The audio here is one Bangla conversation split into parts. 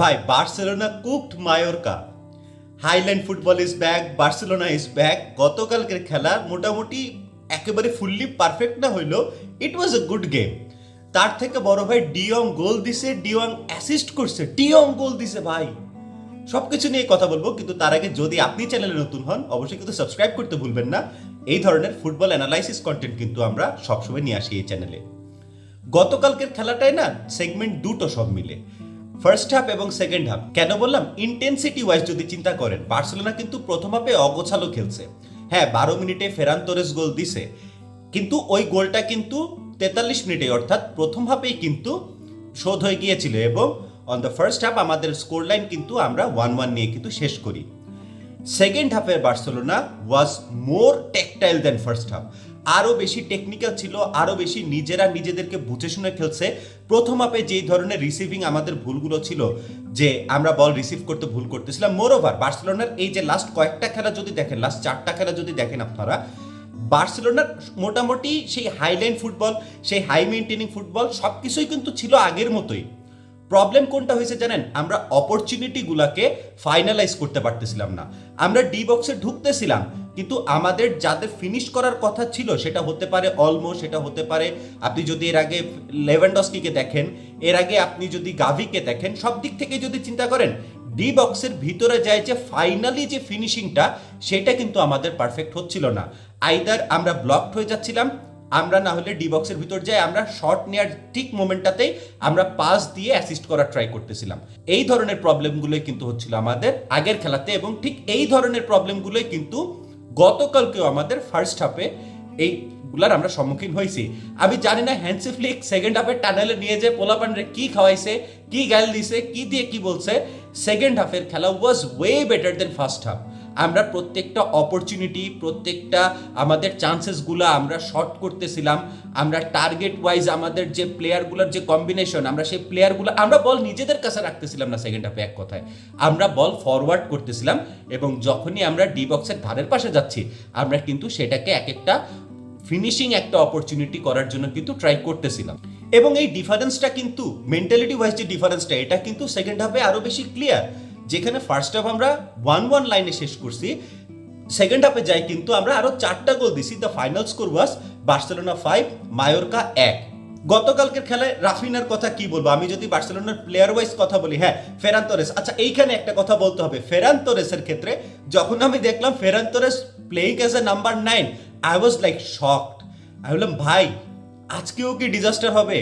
ভাই Barcelona cooked Mallorca highland football is back Barcelona is back গতকালকের খেলা মোটামুটি একেবারে ফুললি পারফেক্ট না হইলেও ইট ওয়াজ এ গুড গেম তার থেকে বড় ভাই ডিয়ং গোল দিছে ডিয়ং অ্যাসিস্ট করছে। ডিয়ং গোল দিছে ভাই। সবকিছু নিয়ে কথা বলব, কিন্তু তার আগে যদি আপনি চ্যানেলে নতুন হন, অবশ্যই কিন্তু সাবস্ক্রাইব করতে ভুলবেন না। এই ধরনের ফুটবল অ্যানালাইসিস কন্টেন্ট কিন্তু আমরা সবসময় নিয়ে আসি এই চ্যানেলে গতকালকের খেলাটায় না সেগমেন্ট দুটো সব মিলে। ফার্স্ট হাফ এবং সেকেন্ড হাফ কেন বললাম? ইন্টেন্সিটি ওয়াইজ যদি চিন্তা করেন, বার্সেলোনা কিন্তু প্রথম হাফে অগোছালো খেলছে। হ্যাঁ বারো মিনিটে ফেরান তোরেস গোল দিছে, কিন্তু ওই গোলটা কিন্তু তেতাল্লিশ মিনিটে, অর্থাৎ প্রথম হাফেই কিন্তু শোধ হয়ে গিয়েছিল এবং অন দ্য ফার্স্ট হাফ আমাদের স্কোর লাইন কিন্তু আমরা ওয়ান ওয়ান নিয়ে কিন্তু শেষ করি। সেকেন্ড হাফের Barcelona was more tactile then first half আরও বেশি টেকনিক্যাল ছিল আরও বেশি নিজেরা নিজেদেরকে বুঝে শুনে খেলছে। প্রথম আপে যেই ধরনের রিসিভিং আমাদের ভুলগুলো ছিল, যে আমরা বল রিসিভ করতে ভুল করতেছিলাম মোর ওভার বার্সেলোনার এই যে লাস্ট কয়েকটা খেলা যদি দেখেন লাস্ট চারটা খেলা যদি দেখেন আপনারা, বার্সেলোনার মোটামুটি সেই হাইলাইন ফুটবল সেই হাই মেনটেনিং ফুটবল সব কিছুই কিন্তু ছিল আগের মতোই। প্রবলেম কোনটা হয়েছে জানেন? আমরা অপরচুনিটিগুলোকে ফাইনালাইজ করতে পারতেছিলাম না। আমরা ডি বক্সে ঢুকতেছিলাম, কিন্তু আমাদের যাদের ফিনিশ করার কথা ছিল, সেটা হতে পারে অলমো সেটা হতে পারে আপনি যদি এর আগে লেভেন্ডস্কিকে দেখেন, এর আগে আপনি যদি গাভিকে দেখেন, সব দিক থেকে যদি চিন্তা করেন ডি বক্সের ভিতরে যায় যে ফাইনালি যে ফিনিশিংটা সেটা কিন্তু আমাদের পারফেক্ট হচ্ছিল না। আইদার আমরা ব্লকড হয়ে যাচ্ছিলাম আমরা না হলে ডি বক্সের ভিতর যাই, আমরা শর্ট নেওয়ার ঠিক মোমেন্টটাতেই আমরা পাস দিয়ে অ্যাসিস্ট করার ট্রাই করতেছিলাম। এই ধরনের প্রবলেমগুলোই কিন্তু হচ্ছিল আমাদের আগের খেলাতে এবং ঠিক এই ধরনের প্রবলেমগুলোই কিন্তু গতকালকেও আমাদের ফার্স্ট হাফে এইগুলার আমরা সম্মুখীন হয়েছি। আমি জানি না হ্যান্সি ফ্লিক সেকেন্ড হাফের টানেলে নিয়ে যে পোলাপানরে কি খাওয়াইছে, কি গাল দিছে, কি দিয়ে কি বলছে সেকেন্ড হাফের খেলা was way better then first half আমরা প্রত্যেকটা অপরচুনিটি প্রত্যেকটা আমাদের চান্সেসগুলো আমরা শর্ট করতেছিলাম। আমরা টার্গেট ওয়াইজ আমাদের যে প্লেয়ারগুলোর যে কম্বিনেশন আমরা সেই প্লেয়ারগুলো আমরা বল নিজেদের কাছে রাখতেছিলাম না সেকেন্ড হাফে এক কথায়। আমরা বল ফরওয়ার্ড করতেছিলাম এবং যখনই আমরা ডি বক্সের ধারের পাশে যাচ্ছি, আমরা কিন্তু সেটাকে এক একটা ফিনিশিং একটা অপরচুনিটি করার জন্য কিন্তু ট্রাই করতেছিলাম। এবং এই ডিফারেন্সটা কিন্তু মেন্টালিটি ওয়াইজ যে ডিফারেন্সটা এটা কিন্তু সেকেন্ড হাফে আরও বেশি ক্লিয়ার যেখানে ফার্স্ট হাফ আমরা ওয়ান ওয়ান লাইনে শেষ করছি সেকেন্ড হাফে যাই কিন্তু আমরা আরও চারটা গোল দিছি। The final score was Barcelona five Mallorca এক। গতকালকের খেলায় রাফিনার কথা কি বলব? আমি যদি বার্সেলোনার প্লেয়ার ওয়াইজ কথা বলি হ্যাঁ ফেরান তোরেস আচ্ছা এইখানে একটা কথা বলতে হবে। ফেরান তোরেসের ক্ষেত্রে যখন আমি দেখলাম Ferran Torres playing as a number nine I was like shocked আমি বললাম, ভাই, আজকেও কি ডিজাস্টার হবে?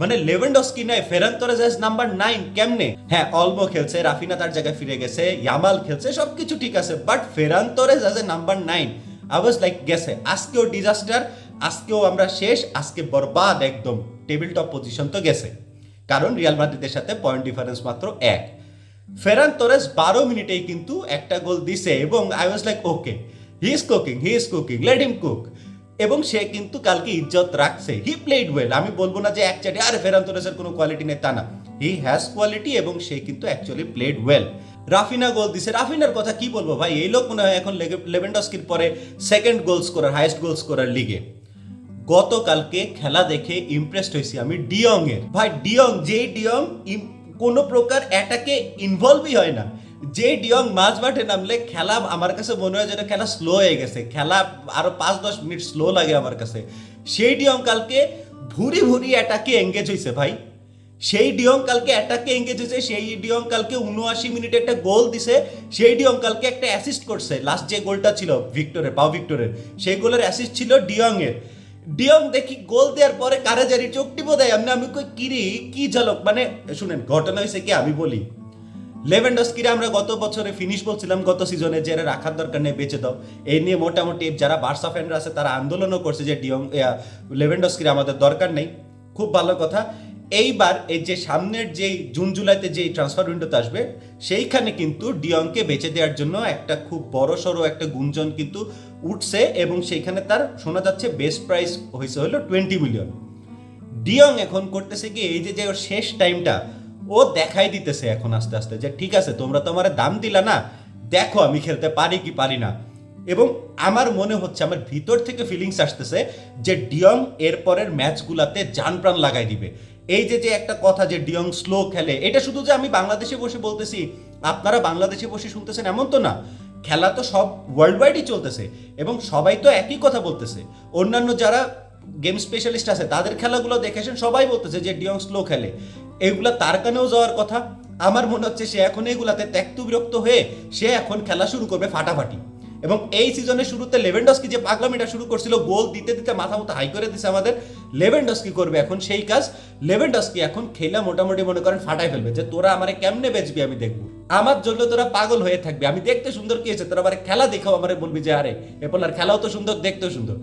মানে লেভেন্ডস্কি নাই Ferran Torres as number nine কেমনে? হ্যাঁ অলমো খেলছে রাফিনা তার জায়গায় ফিরে গেছে ইয়ামাল খেলছে, সবকিছু ঠিক আছে but Ferran Torres as a number nine I was like গেছে আজকেও ডিজাস্টার আজকেও আমরা শেষ, আজকে বরবাদ একদম টেবিল টপ পজিশন তো গেছে, কারণ রিয়াল মাদ্রিদের সাথে পয়েন্ট ডিফারেন্স মাত্র এক। ফেরান তোরেস বারো মিনিটেই কিন্তু একটা গোল দিছে, এবং I was like okay he is cooking he is cooking let him cook এবং সে কিন্তু কালকে ইজ্জত রাখছে। হি প্লেড ওয়েল আমি বলব না যে এক চাটে, আরে ফেরান তোরেসের কোনো কোয়ালিটি নেই, তা না। হি হ্যাজ কোয়ালিটি এবং সে কিন্তু actually played well Raphinha goal দিছে। রাফিনার কথা কি বলব ভাই? এই লোক মনে হয় এখন লেভেন্ডস্কির পরে second goal scorer highest goal scorer লিগে গতকালকে খেলা দেখে ইমপ্রেসড হয়েছি আমি ডিয়ং এর ভাই ডিয়ং যে ডিয়ং কোনো প্রকার অ্যাটাকে ইনভলভই হয় না। যে ডিয়ং মাঝ মাঠে নামলে খেলা আমার কাছে মনে হয় যেন খেলা স্লো হয়ে গেছে। খেলা আরও পাঁচ, দশ মিনিট স্লো লাগে আমার কাছে। সেই ডিয়ং কালকে ভুরি ভুরি অ্যাটাকে এঙ্গেজ হয়েছে ভাই। সেই ডিয়ং কালকে অ্যাটাকে এঙ্গেজ হয়েছে সেই ডিয়ং কালকে উনআশি মিনিটে একটা গোল দিছে, সেই ডিয়ং কালকে একটা অ্যাসিস্ট করছে। লাস্ট যে গোলটা ছিল ভিক্টরের পাও ভিক্টরের, সেই গোলের অ্যাসিস্ট ছিল ডিয়ং এর ডিয়ং দেখি গোল দেওয়ার পরে কারে জারি চোখ টিপো দেয়? আমি আমি কই, কিরি, কি ঝলক? মানে শুনেন, ঘটনা হয়েছে কি, আমি বলি লেভেন্ডস্কিরা আমরা গত বছরে ফিনিশ বলছিলাম, গত সিজনে যে রাখার দরকার নেই, বেঁচে দাও। এই নিয়ে মোটামুটি যারা বার্সা ফ্যানরা আছে, তারা আন্দোলনও করছে যে ডিয়ং লেভেন্ডস্কিরা আমাদের দরকার নেই। খুব ভালো কথা। এইবার এই যে সামনের যে জুন, জুলাইতে যেই ট্রান্সফার উইন্ডোতে আসবে, সেইখানে কিন্তু ডিয়ংকে বেচে দেওয়ার জন্য একটা খুব বড় সড়ো একটা গুঞ্জন কিন্তু উঠছে এবং সেইখানে তার শোনা যাচ্ছে বেস্ট প্রাইস হয়েছে হলো টোয়েন্টি মিলিয়ন ডিয়ং এখন করতেছে কি, এই যে যে শেষ টাইমটা ও দেখাই দিতেছে এখন আস্তে আস্তে যে, ঠিক আছে, তোমরা তো আমার দাম দিলা না, দেখো আমি খেলতে পারি কি পারি না। এবং আমার মনে হচ্ছে, আমার ভিতর থেকে ফিলিংস আসতেছে যে, ডিয়ং এরপরের ম্যাচগুলাতে জান প্রাণ লাগাই দিবে। এই যে যে একটা কথা যে, ডিয়ং স্লো খেলে, এটা শুধু যে আমি বাংলাদেশে বসে বলতেছি, আপনারা বাংলাদেশে বসে শুনতেছেন এমন তো না। খেলা তো সব ওয়ার্ল্ড ওয়াইডই চলতেছে এবং সবাই তো একই কথা বলতেছে। অন্যান্য যারা গেম স্পেশালিস্ট আছে, তাদের খেলাগুলো দেখেছেন সবাই বলতেছে যে, ডিয়ং স্লো খেলে। এগুলা তার কানেও যাওয়ার কথা। আমার মনে হচ্ছে সে এখন এগুলাতে ত্যক্ত বিরক্ত হয়ে সে এখন খেলা শুরু করবে ফাটাফাটি। এবং এই সিজনের শুরুতে লেভেন্ডস্কি যে পাগলামিটা শুরু করছিল গোল দিতে দিতে মাথা মতো হাই করে দিছে আমাদের, লেভেন্ডস্কি করবে এখন সেই কাজ। লেভেন্ডস্কি এখন খেলা মোটামুটি মনে করেন ফাটাই ফেলবে যে, তোরা আমারে কেমনে বেচবি আমি দেখব? আমার জন্য তোরা পাগল হয়ে থাকবে। আমি দেখতে সুন্দর কি হয়েছে? তোরা আমার খেলা দেখাও আমার বলবি যে, আরে এরপর আর খেলাও তো সুন্দর, দেখতেও সুন্দর।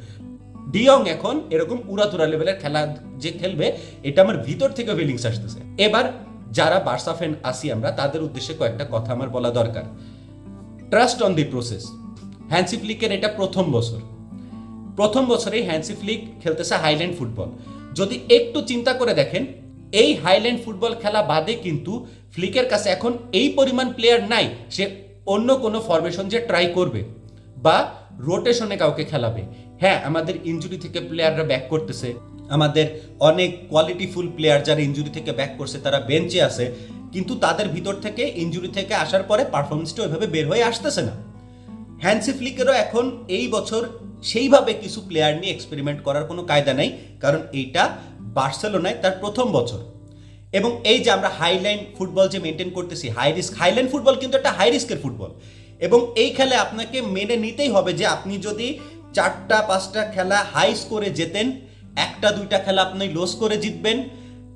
ডিয়ং এখন এরকম উড়াধুরা লেভেলের খেলা যে খেলবে, এটা আমার ভিতর থেকে ফিলিংস আসতেছে। এবার যারা বার্সা ফ্যান আসি আমরা, তাদের উদ্দেশ্যে কয়েকটা কথা আমার বলা দরকার। Trust on the process Hansi ফ্লিকের এটা প্রথম বছর। প্রথম বছরেই হ্যান্সি ফ্লিক খেলতেছে হাইল্যান্ড ফুটবল যদি একটু চিন্তা করে দেখেন, এই হাইল্যান্ড ফুটবল খেলা বাদে কিন্তু ফ্লিকের কাছে এখন এই পরিমাণ প্লেয়ার নাই, সে অন্য কোনো ফরমেশন যে ট্রাই করবে বা রোটেশনে কাউকে খেলাবে। হ্যাঁ আমাদের ইনজুরি থেকে প্লেয়াররা ব্যাক করতেছে। আমাদের অনেক কোয়ালিটিফুল প্লেয়ার যারা ইনজুরি থেকে ব্যাক করছে, তারা বেঞ্চে আছে। কিন্তু তাদের ভিতর থেকে ইনজুরি থেকে আসার পরে পারফরমেন্সটা ওইভাবে বের হয়ে আসতেছে না। হ্যান্সি ফ্লিকেরও এখন এই বছর সেইভাবে কিছু প্লেয়ার নিয়ে এক্সপেরিমেন্ট করার কোনো কায়দা নাই, কারণ এইটা বার্সেলোনায় তার প্রথম বছর। এবং এই যে আমরা হাইলাইন ফুটবল যে মেনটেন করতেছি high risk high line football কিন্তু একটা হাই রিস্কের ফুটবল এবং এই খেলে আপনাকে মেনে নিতেই হবে যে আপনি যদি চারটা, পাঁচটা খেলা হাই স্কোরে জেতেন। একটা, দুইটা খেলা আপনি লোস করে জিতবেন,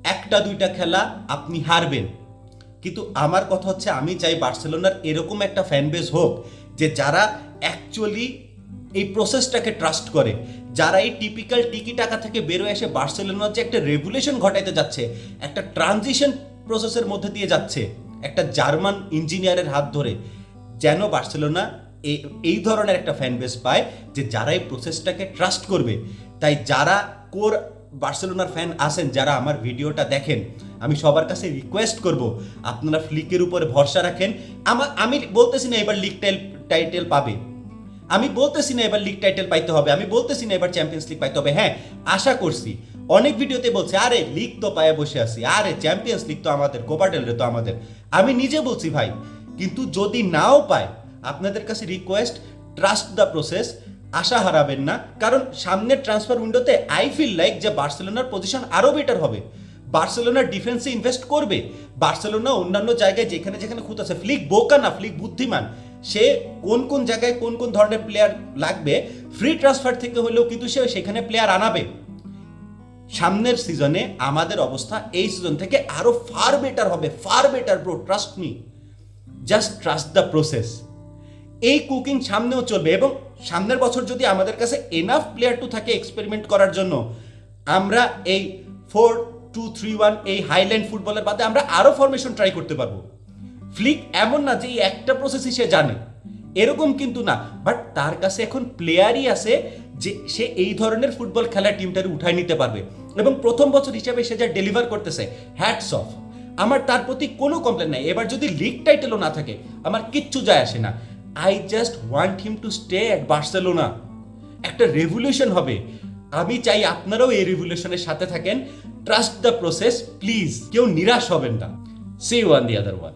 একটা, দুইটা খেলা আপনি হারবেন। কিন্তু আমার কথা হচ্ছে, আমি চাই বার্সেলোনার এরকম একটা ফ্যান বেস হোক যে যারা অ্যাকচুয়ালি এই প্রসেসটাকে ট্রাস্ট করে, যারা এই টিপিক্যাল টিকি টাকা থেকে বেরোয় এসে বার্সেলোনার যে একটা রেভুলেশন ঘটাইতে যাচ্ছে, একটা ট্রানজিশন প্রসেসের মধ্যে দিয়ে যাচ্ছে, একটা জার্মান ইঞ্জিনিয়ারের হাত ধরে, যেন বার্সেলোনা এই ধরনের একটা ফ্যান বেস পায় যে যারা এই প্রসেসটাকে ট্রাস্ট করবে। তাই যারা কোর বার্সেলোনার ফ্যান আছেন, যারা আমার ভিডিওটা দেখেন, আমি সবার কাছে রিকোয়েস্ট করব, আপনারা ফ্লিকের উপরে ভরসা রাখেন। আমার আমি বলতেছি না এবার লিগ টাইটেল পাবে। আমি বলতেছি না এবার লিগ টাইটেল পাইতে হবে, আমি বলতেছি না এবার চ্যাম্পিয়ন্স লিগ পাইতে হবে। হ্যাঁ আশা করছি। অনেক ভিডিওতে বলছে, আরে লিগ তো পায়ে বসে আছি, আরে চ্যাম্পিয়ন্স লিগ তো আমাদের কোপাটেল রে তো আমাদের। আমি নিজে বলছি ভাই, কিন্তু যদি নাও পায় আপনাদের কাছে রিকোয়েস্ট ট্রাস্ট দ্য প্রসেস আশা হারাবেন না। কারণ সামনের ট্রান্সফার উইন্ডোতে আই ফিল লাইক যে বার্সেলোনার পজিশন আরও বেটার হবে। বার্সেলোনা ডিফেন্সে ইনভেস্ট করবে। বার্সেলোনা অন্যান্য জায়গায় যেখানে যেখানে খুঁত আছে ফ্লিক বোকা না ফ্লিক বুদ্ধিমান। সে কোন কোন জায়গায় কোন কোন ধরনের প্লেয়ার লাগবে ফ্রি ট্রান্সফার থেকে হলেও কিন্তু সে সেখানে প্লেয়ার আনাবে। সামনের সিজনে আমাদের অবস্থা এই সিজন থেকে আরও ফার বেটার হবে far better bro trust me just trust the process এই কুকিং সামনেও চলবে এবং সামনের বছর যদি আমাদের কাছে এনাফ প্লেয়ার টু থাকে এক্সপেরিমেন্ট করার জন্য, আমরা এই ফোর টু থ্রি ওয়ান এই হাইল্যান্ড ফুটবলের বাদে আমরা আরও ফরমেশন ট্রাই করতে পারব। ফ্লিক এমন না যে একটা প্রসেসই সে জানে। এরকম কিন্তু না বাট তার কাছে এখন প্লেয়ারই আছে যে সে এই ধরনের ফুটবল খেলার টিমটারে উঠায় নিতে পারবে। এবং প্রথম বছর হিসেবে সে যা ডেলিভার করতেছে হ্যাটস অফ আমার তার প্রতি কোনো কমপ্লেন নাই। এবার যদি লিগ টাইটেলও না থাকে, আমার কিচ্ছু যায় আসে না। I just want him to stay at Barcelona একটা রেভলিউশন হবে। আমি চাই আপনারাও এই রেভলিউশনের সাথে থাকেন। ট্রাস্ট দ্য প্রসেস প্লিজ কেউ নিরাশ হবেন না। See one the other one